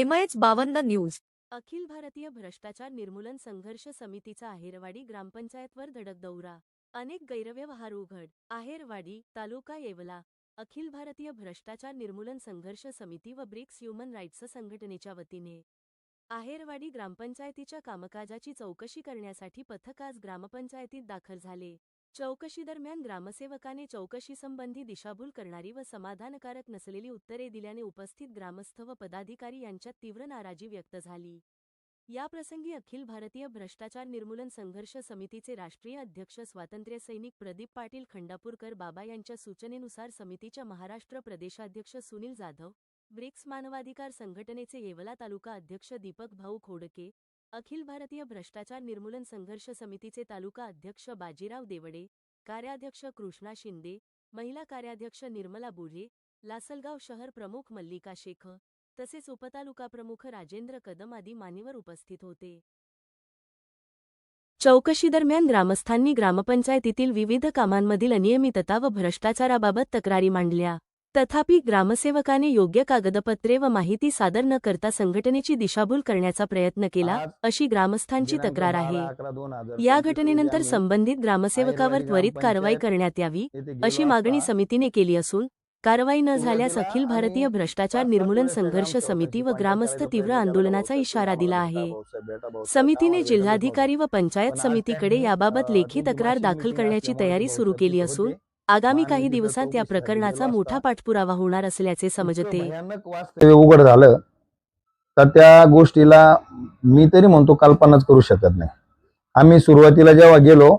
MH बावन्न news. Akhil Bharatiya भ्रष्टाचार निर्मूलन संघर्ष समितीचा आहेरवाडी ग्रामपंचायतवर धडक दौरा. अनेक गैरव्यवहार उघड. आहेरवाडी तालुका येवला. अखिल भारतीय भ्रष्टाचार निर्मूलन संघर्ष समिती व ब्रिक्स ह्युमन राईट्स संघटनेच्या वतीने. आहेरवाडी ग्रामपंचायतीच्या कामकाजाची चौकशी करण्यासाठी पथक आज ग्रामपंचायतीत दाखल झाले. चौकशीदरम्यान ग्रामसेवकाने चौकशीसंबंधी दिशाभूल करणारी व समाधानकारक नसलेली उत्तरे दिल्याने उपस्थित ग्रामस्थ व पदाधिकारी यांच्यात तीव्र नाराजी व्यक्त झाली. याप्रसंगी अखिल भारतीय भ्रष्टाचार निर्मूलन संघर्ष समितीचे राष्ट्रीय अध्यक्ष स्वातंत्र्य सैनिक प्रदीप पाटील खंडापूरकर बाबा यांच्या सूचनेनुसार समितीच्या महाराष्ट्र प्रदेशाध्यक्ष सुनील जाधव ब्रिक्स मानवाधिकार संघटनेचे येवला तालुका अध्यक्ष दीपक भाऊ खोडके अखिल भारतीय भ्रष्टाचार निर्मूलन संघर्ष समितीचे तालुका अध्यक्ष बाजीराव देवडे कार्याध्यक्ष कृष्णा शिंदे महिला कार्याध्यक्ष निर्मला बुढे लासलगाव शहर प्रमुख मल्लिका शेख तसेच उपतालुका प्रमुख राजेंद्र कदम आदी मान्यवर उपस्थित होते. चौकशीदरम्यान ग्रामस्थांनी ग्रामपंचायतीतील विविध कामांमधील अनियमितता व भ्रष्टाचाराबाबत तक्रारी मांडल्या. तथापि ग्रामसेवकाने योग्य कागदपत्रे व माहिती सादर न करता संघटनेची दिशाभूल करण्याचा प्रयत्न केला अशी ग्रामस्थांची तक्रार 12 आहे या घटनेनंतर संबंधित ग्रामसेवकावर त्वरित कारवाई करण्यात यावी अशी मागणी समितीने केली असून कारवाई न झाल्यास अखिल भारतीय भ्रष्टाचार निर्मूलन संघर्ष समिती व ग्रामस्थ तीव्र. आंदोलनाचा इशारा दिला आहे समितीने जिल्हाधिकारी व पंचायत समितीकडे याबाबत लेखी तक्रार दाखल करण्याची तयारी सुरू केली असून. आगामी काही दिवसात या प्रकरणाचा मोठा. पाठपुरावा होणार असल्याचे समजते. उघड झालं तर त्या गोष्टीला मी तरी म्हणतो कल्पनाच करू शकत नाही. आम्ही सुरुवातीला जेव्हा गेलो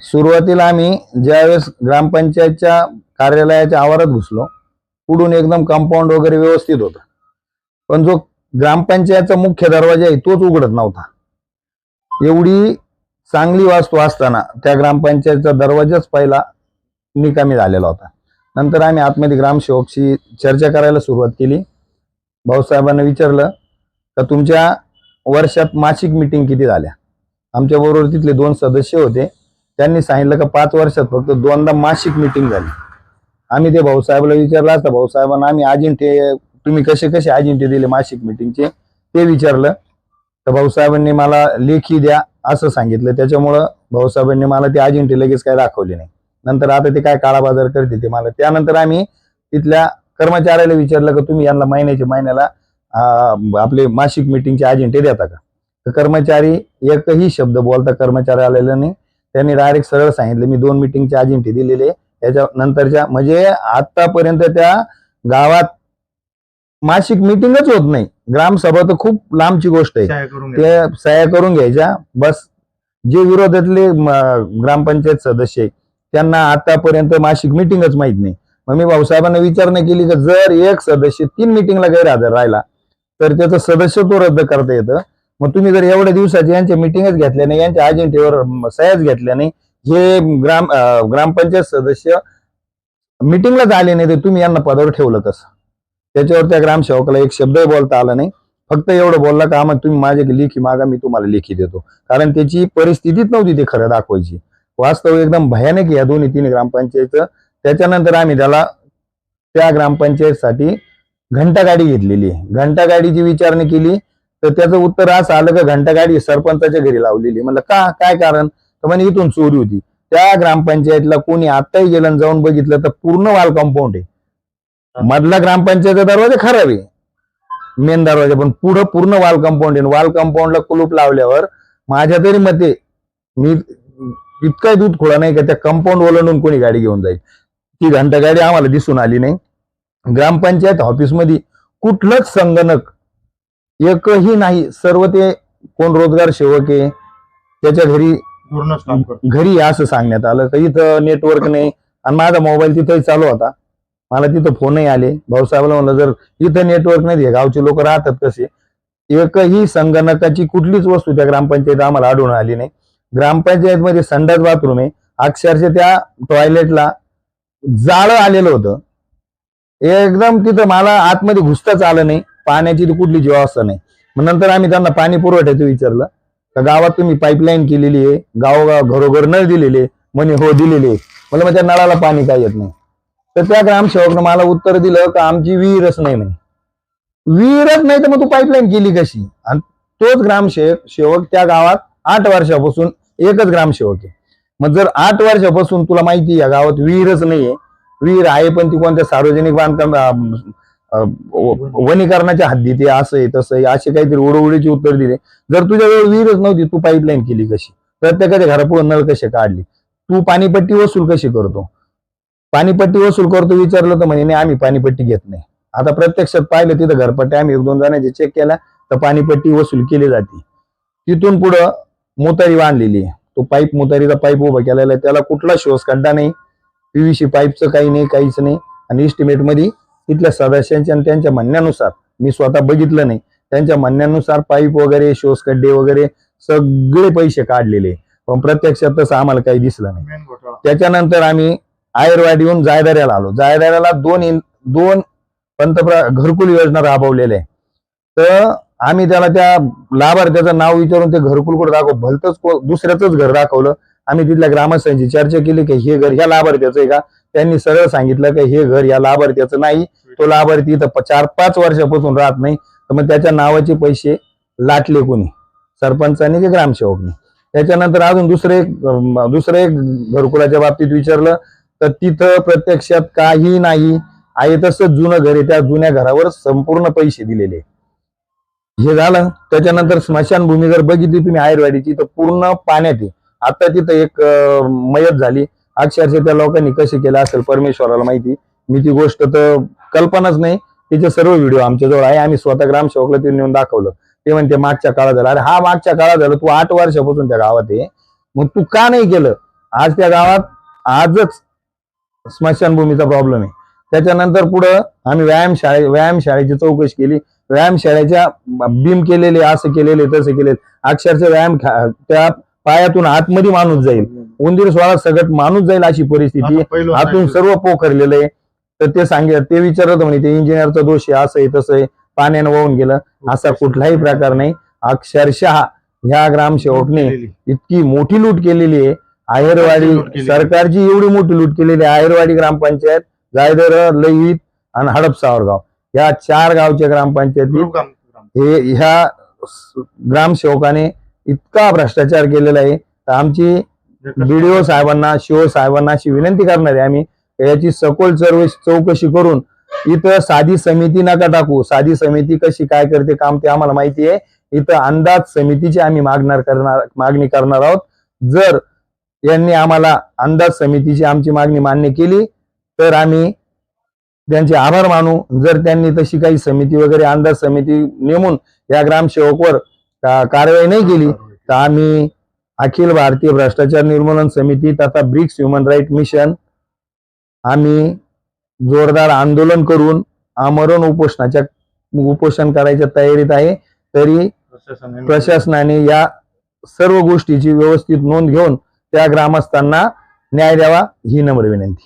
सुरुवातीला आम्ही ज्यावेळेस ग्रामपंचायतच्या कार्यालयाच्या आवारात घुसलो पुढून एकदम कंपाऊंड वगैरे व्यवस्थित होतं. पण जो ग्रामपंचायतचा मुख्य दरवाजा आहे तोच उघडत नव्हता. एवढी चांगली वास्तू असताना त्या ग्रामपंचायतचा दरवाजाच पहिला निकामी झालेला होता. नंतर आम्ही आतमध्ये ग्रामसेवकशी चर्चा करायला सुरुवात केली. भाऊसाहेबांना विचारलं का तुमच्या वर्षात मासिक मिटिंग किती झाल्या? आमच्याबरोबर तिथले दोन सदस्य होते. त्यांनी सांगितलं का पाच वर्षात फक्त दोनदा मासिक मिटिंग झाली. आम्ही ते भाऊसाहेबला विचारलं असतं भाऊसाहेबांना आम्ही अजिंठे तुम्ही कसे कसे अजिंठे दिले मासिक मिटिंगचे ते विचारलं तर भाऊसाहेबांनी मला लेखी द्या असं सांगितलं. त्याच्यामुळं भाऊसाहेबांनी मला ते अजिंठे लगेच काय दाखवले नाही. नंतर आता ते काय काळाबाजार करते ते मला त्यानंतर आम्ही तिथल्या कर्मचाऱ्याला विचारलं का तुम्ही यांना महिन्याच्या महिन्याला आपले मासिक मिटिंगचे अजेंडे देता का? तर कर्मचारी एकही शब्द बोलता कर्मचारी आलेला नाही. त्यांनी डायरेक्ट सरळ सांगितलं मी दोन मिटिंगचे अजेंडे दिलेले याच्या नंतरच्या म्हणजे आतापर्यंत त्या गावात मासिक मिटिंगच होत नाही. ग्रामसभा तर खूप लांबची गोष्ट आहे. ते सह्या करून घ्यायच्या. बस जे विरोधातले ग्रामपंचायत सदस्य आहे त्यांना आतापर्यंत मासिक मिटिंगच माहीत नाही. मग मी भाऊसाहेबांना विचारणा केली की? जर एक सदस्य तीन मिटिंगला गैरहजर राहिला तर त्याचं सदस्यत्व रद्द करता येतं. मग तुम्ही जर एवढ्या दिवसाचे यांच्या मिटिंगच घेतल्या नाही यांच्या अजेंटेवर सह्याच घेतल्या नाही हे ग्राम ग्रामपंचायत सदस्य मिटिंगला आले नाही तर तुम्ही यांना पदावर ठेवलं कसं? त्याच्यावर त्या ग्रामसेवकाला एक शब्दही बोलता आला नाही. फक्त एवढं बोलला का मग तुम्ही माझ्या लेखी मागा मी तुम्हाला लेखी देतो. कारण त्याची परिस्थितीच नव्हती ते खरं दाखवायची. वास्तव एकदम भयानक या दोन्ही तीन ग्रामपंचायतचं त्याच्यानंतर आम्ही त्याला त्या ग्रामपंचायतसाठी घंटागाडी घेतलेली आहे. घंटागाडीची विचारणी केली तर त्याचं उत्तर असं आलं का घंटागाडी सरपंचाच्या घरी लावलेली. म्हणलं का काय कारण? तर म्हणे इथून चोरी होती. त्या ग्रामपंचायतला कोणी आत्ताही गेलं जाऊन बघितलं तर पूर्ण वाल कंपाऊंड आहे. मधला ग्रामपंचायतचा दरवाजा खराब आहे. मेन दरवाजा पण पुढं पूर्ण वाल कंपाऊंड आहे. वाल कंपाऊंडला कुलूप लावल्यावर माझ्या तरी मते मी इतका दूध खोळा नाही का त्या कंपाऊंड ओलांडून कोणी गाडी घेऊन जाईल? ती घंटा गाडी आम्हाला दिसून आली नाही. ग्रामपंचायत ऑफिसमध्ये कुठलंच संगणक एकही नाही. सर्व ते कोण रोजगार सेवक आहे त्याच्या घरी घरी असं सांगण्यात आलं. का इथं नेटवर्क नाही. आणि माझा मोबाईल तिथंही चालू होता. मला तिथं फोनही आले. भाऊसाहेबाला म्हणलं जर इथं नेटवर्क नाही हे गावचे लोक राहतात कसे? एकही संगणकाची कुठलीच वस्तू त्या ग्रामपंचायत आम्हाला आढळून आली नाही. ग्रामपंचायतमध्ये संडास बाथरूम आहे. अक्षरशः त्या टॉयलेटला जाळं आलेलं होतं. एकदम तिथं मला आतमध्ये घुसताच आलं नाही. पाण्याची ती कुठली जीवावस्था नाही. मग नंतर आम्ही त्यांना पाणी पुरवठ्याचं विचारलं. तर गावात तुम्ही पाईपलाईन केलेली आहे. गावोगाव घरोघर नळ दिलेले म्हणे हो दिलेले मला मग त्या नळाला पाणी काय येत नाही. तर त्या ग्रामसेवकनं मला उत्तर दिलं का आमची विहीरच नाही म्हणे. विहीरच नाही तर मग तू पाईपलाईन केली कशी? आणि तोच ग्रामसेवक सेवक त्या गावात आठ वर्षापासून एकच ग्रामसेवक आहे मग जर आठ वर्षापासून तुला माहिती या गावात विहीरच नाहीये. विहीर आहे पण ती कोणत्या सार्वजनिक बांधकाम वनीकरणाच्या हद्दीत आहे असं आहे तसं आहे असे काहीतरी उडवडीची उत्तर दिले. जर तुझ्या वेळ विहीरच नव्हती तू पाईपलाईन केली कशी? प्रत्येकाच्या घरापुढे नळ कसे काढली? तू पाणीपट्टी वसूल कशी करतो? पाणीपट्टी वसूल करतो विचारलं तर म्हणे नाही आम्ही पाणीपट्टी घेत नाही. आता प्रत्यक्षात पाहिलं तिथं घरपट्टी आम्ही एक दोन जणांचे चेक केला तर पाणीपट्टी वसूल केली जाते. तिथून पुढं मोतारी बांधलेली आहे. तो पाईप मोतारीचा पाईप उभा केलेला आहे. त्याला कुठला शोष खड्डा नाही. पीव्हीसी पाईपचं काही नाही काहीच नाही. आणि estimate मध्ये तिथल्या सदस्यांच्या आणि त्यांच्या म्हणण्यानुसार मी स्वतः बघितलं नाही. त्यांच्या म्हणण्यानुसार पाईप वगैरे शोष खड्डे वगैरे सगळे पैसे काढलेले. पण प्रत्यक्षात तसं आम्हाला काही दिसलं नाही. त्याच्यानंतर आम्ही आयरवाडीहून जायदऱ्याला आलो. जायदऱ्याला दोन दोन पंतप्रधान घरकुल योजना राबवलेल्या आहे. तर आम्ही त्याला त्या लाभार्थ्याचं नाव विचारून ते घरकुल कुठं दाखव भलतच दुसऱ्याच घर दाखवलं. आम्ही तिथल्या ग्रामस्थांची चर्चा केली की हे घर ह्या लाभार्थ्याचं आहे का? त्यांनी सरळ सांगितलं की हे घर या लाभार्थ्याचं नाही. तो लाभार्थी इथं चार पाच वर्षापासून राहत नाही. तर मग त्याच्या नावाचे पैसे लाटले कोणी? सरपंचाने की ग्रामसेवकने? त्याच्यानंतर अजून दुसरे एक दुसरं एक घरकुलाच्या बाबतीत विचारलं तर तिथं प्रत्यक्षात काही नाही. आहे तसं जुनं घर आहे. त्या जुन्या घरावर संपूर्ण पैसे दिलेले हे झालं. त्याच्यानंतर स्मशानभूमी जर बघितली तुम्ही आयुर्वेदीची तर पूर्ण पाण्यात आहे. आता तिथं एक मयत झाली. अक्षरशः त्या लोकांनी कसे केलं असेल परमेश्वराला माहिती. मी ती गोष्ट तर कल्पनाच नाही. तिचे सर्व व्हिडिओ आमच्याजवळ आहे. आम्ही स्वतः ग्रामसेवकला ते नेऊन दाखवलं. ते म्हणते मागच्या काळात झालं. अरे हा मागच्या काळात झालं. तू आठ वर्षापासून त्या गावात आहे. मग तू का नाही केलं? आज त्या गावात आजच स्मशानभूमीचा प्रॉब्लेम आहे. त्याच्यानंतर पुढं आम्ही व्यायाम शाळे व्यायाम शाळेची चौकशी केली. व्यायाम शाळेच्या बीम केलेले असं केलेले तसे केलेले अक्षरशः व्यायाम त्या पायातून आतमध्ये माणूस जाईल. उंदीर सोळा सगळं माणूस जाईल अशी परिस्थिती आतून. सर्व पोखरलेलं आहे. तर ते सांगे ते विचारत म्हणे ते इंजिनियरचा दोष आहे असं आहे तसं आहे. पाण्यानं वाहून गेलं. असा कुठलाही प्रकार नाही. अक्षरशः ह्या ग्रामसेवकने. इतकी मोठी लूट केलेली आहे. आहेरवाडी. सरकारची एवढी मोठी लूट केलेली आहे. आहेरवाडी ग्रामपंचायत जायदर लईत आणि हडप सावरगाव या चार गावच्या ग्रामपंचायती. हे ह्या ग्रामसेवकाने इतका भ्रष्टाचार केलेला आहे. तर आमची बीडीओ साहेबांना शिव साहेबांना अशी विनंती करणार आहे आम्ही. याची सखोल सर्व चौकशी करून इथं साधी समिती नका टाकू. साधी समिती कशी काय करते काम ते आम्हाला माहिती आहे. इथं अंदाज समितीची आम्ही मागणार करणार मागणी करणार आहोत. जर यांनी आम्हाला अंदाज समितीची आमची मागणी मान्य केली तर आम्ही त्यांचे आभार मानू. जर त्यांनी तशी काही समिती वगैरे अंदाज समिती नेमून या ग्रामसेवकवर कारवाई नाही केली तर आम्ही अखिल भारतीय भ्रष्टाचार निर्मूलन समिती तथा ब्रिक्स ह्युमन राईट मिशन आम्ही जोरदार आंदोलन करून आमरण उपोषणाच्या उपोषण करायच्या तयारीत आहे. तरी प्रशासनाने या सर्व गोष्टीची व्यवस्थित नोंद घेऊन त्या ग्रामस्थांना न्याय द्यावा ही नम्र विनंती.